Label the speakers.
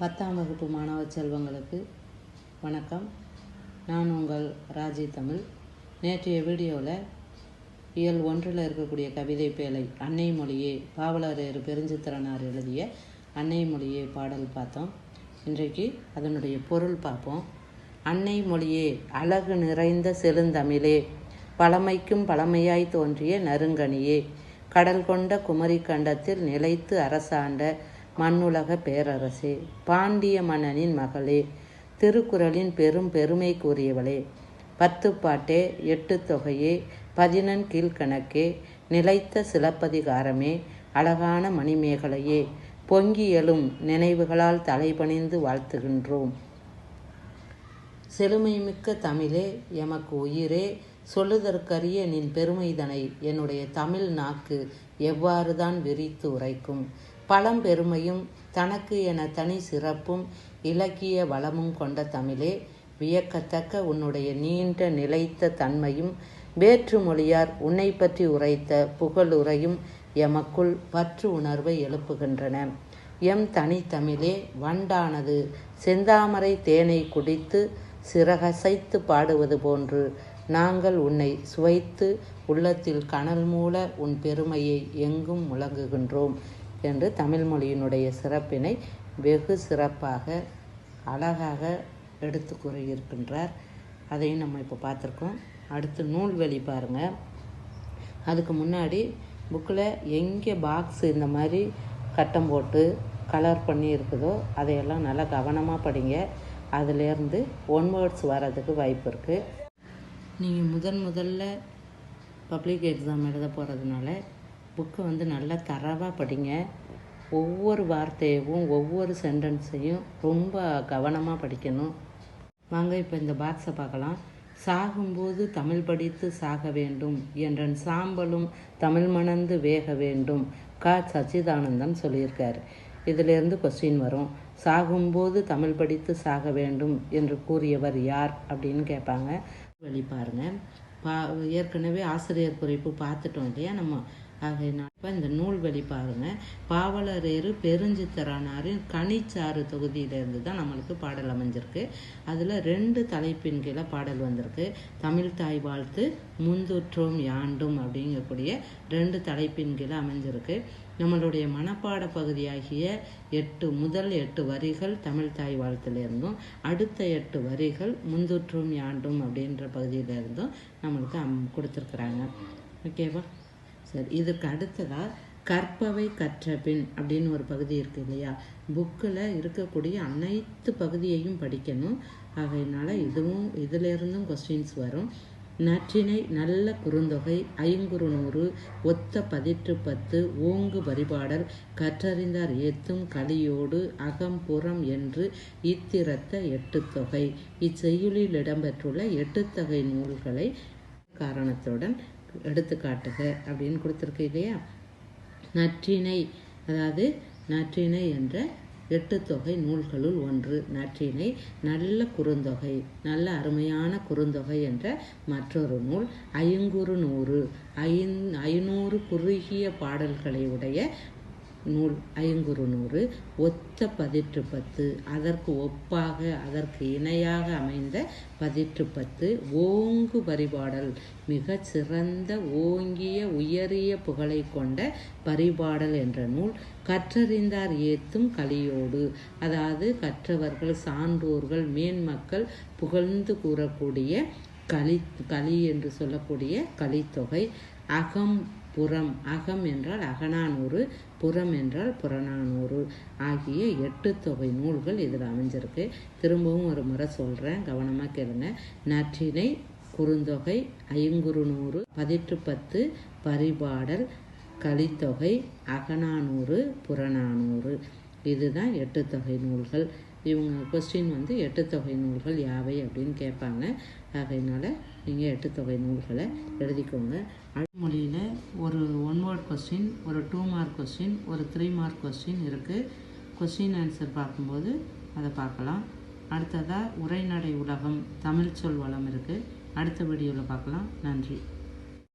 Speaker 1: பத்தாம் வகுப்பு மாணவ செல்வங்களுக்கு வணக்கம். நான் உங்கள் ராஜி தமிழ். நேற்றைய வீடியோவில் இயல் ஒன்றில் இருக்கக்கூடிய கவிதை பேழை அன்னை மொழியே பாவலரையர் பெருஞ்சித்திரனார் எழுதிய அன்னை மொழியே பாடல் பார்த்தோம். இன்றைக்கு அதனுடைய பொருள் பார்ப்போம். அன்னை மொழியே அழகு நிறைந்த செழுந்தமிழே பழமைக்கும் பழமையாய் தோன்றிய நறுங்கனியே கடல் கொண்ட குமரி கண்டத்தில் நிலைத்து அரசாண்ட மண்ணுலக பேரரசே பாண்டிய மன்னனின் மகளே திருக்குறளின் பெரும் பெருமை கூறியவளே பத்துப்பாட்டே எட்டு தொகையே பதினெண் கீழ்கணக்கே நிலைத்த சிலப்பதிகாரமே அழகான மணிமேகலையே பொங்கி எழும் நினைவுகளால் தலைபணிந்து வாழ்த்துகின்றோம். செழுமைமிக்க தமிழே எமக்கு உயிரே சொல்லுதற்கரிய நின் பெருமைதனை என்னுடைய தமிழ் நாக்கு எவ்வாறுதான் விரித்து உரைக்கும்? பழம் பெருமையும் தனக்கு என தனி சிறப்பும் இலக்கிய வளமும் கொண்ட தமிழே வியக்கத்தக்க உன்னுடைய நீண்ட நிலைத்த தன்மையும் வேற்று மொழியார் உன்னை பற்றி உரைத்த புகழுரையும் எமக்குள் பற்று உணர்வை எழுப்புகின்றன. எம் தனித்தமிழே வண்டானது செந்தாமரை தேனை குடித்து சிறகசைத்து பாடுவது போன்று நாங்கள் உன்னை சுவைத்து உள்ளத்தில் கனல் மூல உன் பெருமையை எங்கும் முழங்குகின்றோம். என்று தமிழ் மொழியினுடைய சிறப்பினை வெகு சிறப்பாக அழகாக எடுத்து கூறியிருக்கின்றார். அதையும் நம்ம இப்போ பார்த்துருக்கோம். அடுத்து நூல்வெளி பாருங்கள் அதுக்கு முன்னாடி புக்கில் எங்கே பாக்ஸ் இந்த மாதிரி கட்டம் போட்டு கலர் பண்ணி இருக்குதோ அதையெல்லாம் நல்லா கவனமாக படிங்க. அதுலேருந்து ஒன் வேர்ட்ஸ் வர்றதுக்கு வாய்ப்பு இருக்குது நீங்கள் முதன் முதல்ல பப்ளிக் எக்ஸாம் எழுத போகிறதுனால புக்கை வந்து நல்லா தரவாக படிங்க. ஒவ்வொரு வார்த்தையவும் ஒவ்வொரு சென்டென்ஸையும் ரொம்ப கவனமாக படிக்கணும். வாங்க இப்போ இந்த பாக்ஸை பார்க்கலாம். சாகும்போது தமிழ் படித்து சாக வேண்டும். என்ற சாம்பலும் தமிழ் மணந்து வேக வேண்டும். க. சச்சிதானந்தன் சொல்லியிருக்காரு. இதிலிருந்து கொஸ்டின் வரும். சாகும்போது தமிழ் படித்து சாக வேண்டும் என்று கூறியவர் யார் அப்படின்னு கேட்பாங்க. வழி பா ஏற்கனவே ஆசிரியர் குறிப்பு பார்த்துட்டோம் இல்லையா நம்ம? ஆகையினால் இப்போ இந்த நூல்வெளி பாருங்கள் பாவலரேறு பெருஞ்சித்தரானாரின் கனிச்சாறு தொகுதியிலேருந்து தான் நம்மளுக்கு பாடல் அமைஞ்சிருக்கு. அதில் ரெண்டு தலைப்பின் கீழே பாடல் வந்திருக்கு. தமிழ் தாய் வாழ்த்து முந்துற்றோம் யாண்டும் அப்படிங்கக்கூடிய ரெண்டு தலைப்பின் கீழே அமைஞ்சிருக்கு. நம்மளுடைய மனப்பாட பகுதியாகிய எட்டு முதல் எட்டு வரிகள் தமிழ் தாய் வாழ்த்துலேருந்தும் அடுத்த எட்டு வரிகள் முந்துற்றும் யாண்டும் அப்படின்ற பகுதியிலேருந்தும் நம்மளுக்கு அம் கொடுத்துருக்குறாங்க. ஓகேவா? சரி. இதுக்கு அடுத்ததாக கற்பவை கற்றபின் அப்படின்னு ஒரு பகுதி இருக்குது இல்லையா? புக்கில் இருக்கக்கூடிய அனைத்து பகுதியையும் படிக்கணும். ஆகையினால இதுவும் இதிலிருந்தும் கொஸ்டின்ஸ் வரும். நற்றினை நல்ல குறுந்தொகை ஐங்குறு நூறு ஒத்த பதிற்று பத்து ஓங்கு பரிபாடல் கற்றறிந்தார் ஏத்தும் கலியோடு அகம்புறம் என்று இத்திரத்த எட்டு தொகை இச்செய்யுளில் இடம்பெற்றுள்ள எட்டு தொகை நூல்களை காரணத்துடன் எடுத்துக்காட்டுக அப்படின்னு கொடுத்துருக்கு இல்லையா? நற்றிணை அதாவது நற்றிணை என்ற எட்டு தொகை நூல்களுள் ஒன்று. நற்றினை நல்ல குறுந்தொகை நல்ல அருமையான குறுந்தொகை என்ற மற்றொரு நூல். ஐங்குறு நூறு ஐந் ஐநூறு குறுகிய பாடல்களை உடைய நூல் ஐங்குறு நூறு ஒத்த பதிற்று பத்து அதற்கு ஒப்பாக அதற்கு இணையாக அமைந்த பதிற்று பத்து ஓங்கு பரிபாடல் மிக சிறந்த ஓங்கிய உயரிய புகழை கொண்ட பரிபாடல் என்ற நூல் கற்றறிந்தார் ஏத்தும் கலியோடு. அதாவது கற்றவர்கள் சான்றோர்கள் மேன்மக்கள் புகழ்ந்து கூறக்கூடிய களி களி என்று சொல்லக்கூடிய கலித்தொகை அகம் புறம் அகம் என்றால் அகநானூறு புறம் என்றால் புறநானூறு ஆகிய எட்டு தொகை நூல்கள் இதில் அமைஞ்சிருக்கு. திரும்பவும் ஒரு முறை சொல்கிறேன் கவனமாக கேளுங்க. நற்றினை குறுந்தொகை ஐங்குறுநூறு பதிற்று பத்து பரிபாடல் கலித்தொகை அகநானூறு புறநானூறு. இதுதான் எட்டு தொகை நூல்கள். இவங்க கொஸ்டின் வந்து எட்டு தொகை நூல்கள் யாவை அப்படின்னு கேட்பாங்க. ஆகையினால் நீங்கள் எட்டு தொகை நூல்களை எழுதிக்கோங்க. மொழியில் ஒரு ஒன் வேர்ட் கொஸ்டின் ஒரு டூ மார்க் கொஸ்டின் ஒரு த்ரீ மார்க் கொஸ்டின் இருக்குது கொஸ்டின் ஆன்சர் பார்க்கும்போது அதை பார்க்கலாம். அடுத்ததாக உரைநடை உலகம் தமிழ் சொல் வளம் இருக்குது அடுத்த வீடியோவில் பார்க்கலாம். நன்றி.